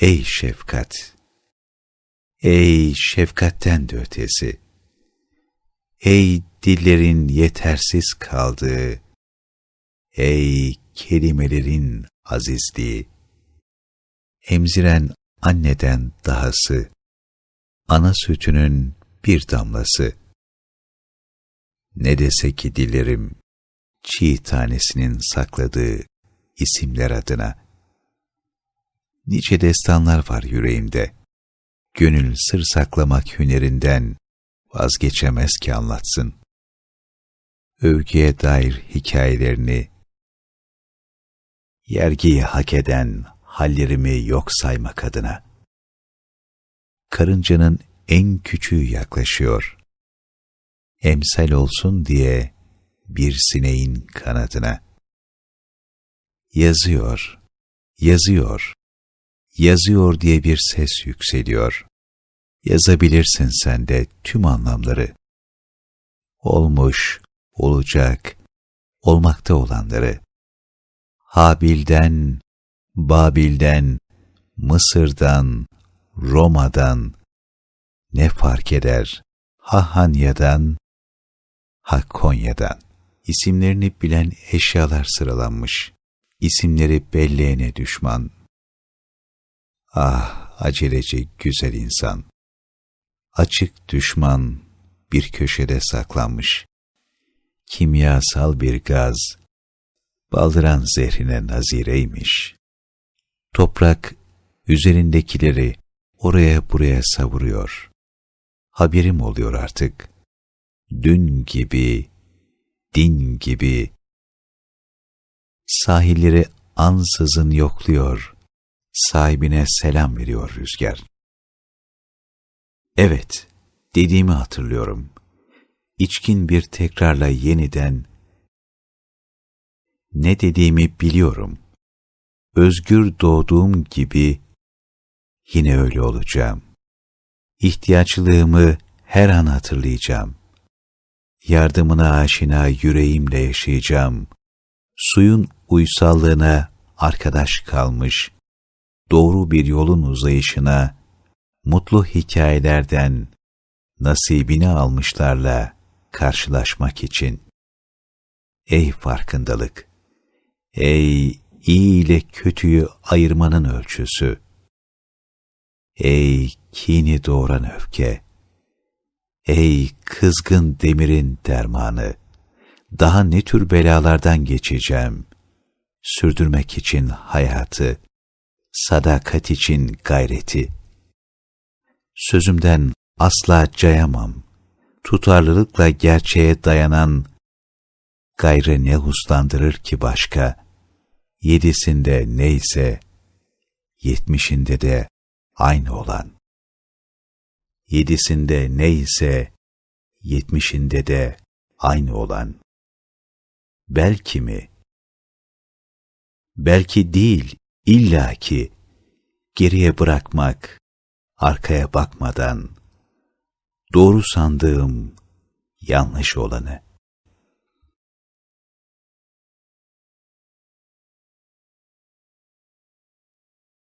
Ey şefkat! Ey şefkatten de ötesi! Ey dillerin yetersiz kaldığı, ey kelimelerin azizliği! Emziren anneden dahası, ana sütünün bir damlası. Ne dese ki dillerim, çiğ tanesinin sakladığı isimler adına. Nice destanlar var yüreğimde. Gönül sır saklamak hünerinden vazgeçemez ki anlatsın. Övgüye dair hikayelerini, yergiyi hak eden hallerimi yok saymak adına. Karıncanın en küçüğü yaklaşıyor. Emsal olsun diye bir sineğin kanadına. Yazıyor, yazıyor, yazıyor diye bir ses yükseliyor. Yazabilirsin sen de tüm anlamları. Olmuş, olacak, olmakta olanları. Habil'den, Babil'den, Mısır'dan, Roma'dan, ne fark eder Hahanya'dan, Ha Konya'dan. İsimlerini bilen eşyalar sıralanmış. İsimleri belleyene düşman. Ah aceleci güzel insan. Açık düşman bir köşede saklanmış. Kimyasal bir gaz, baldıran zehrine nazireymiş. Toprak üzerindekileri oraya buraya savuruyor. Haberim oluyor artık. Dün gibi, din gibi. Sahilleri ansızın yokluyor. Sahibine selam veriyor rüzgar. Evet, dediğimi hatırlıyorum. İçkin bir tekrarla yeniden ne dediğimi biliyorum. Özgür doğduğum gibi yine öyle olacağım. İhtiyaçlığımı her an hatırlayacağım. Yardımına aşina yüreğimle yaşayacağım. Suyun uysallığına arkadaş kalmış, doğru bir yolun uzayışına, mutlu hikayelerden nasibini almışlarla karşılaşmak için. Ey farkındalık! Ey iyi ile kötüyü ayırmanın ölçüsü! Ey kini doğuran öfke! Ey kızgın demirin dermanı! Daha ne tür belalardan geçeceğim? Sürdürmek için hayatı, sadakat için gayreti. Sözümden asla cayamam. Tutarlılıkla gerçeğe dayanan gayrı ne huslandırır ki başka? Yedisinde neyse, yetmişinde de aynı olan. Yedisinde neyse, yetmişinde de aynı olan. Belki mi? Belki değil, illaki geriye bırakmak, arkaya bakmadan, doğru sandığım yanlış olanı.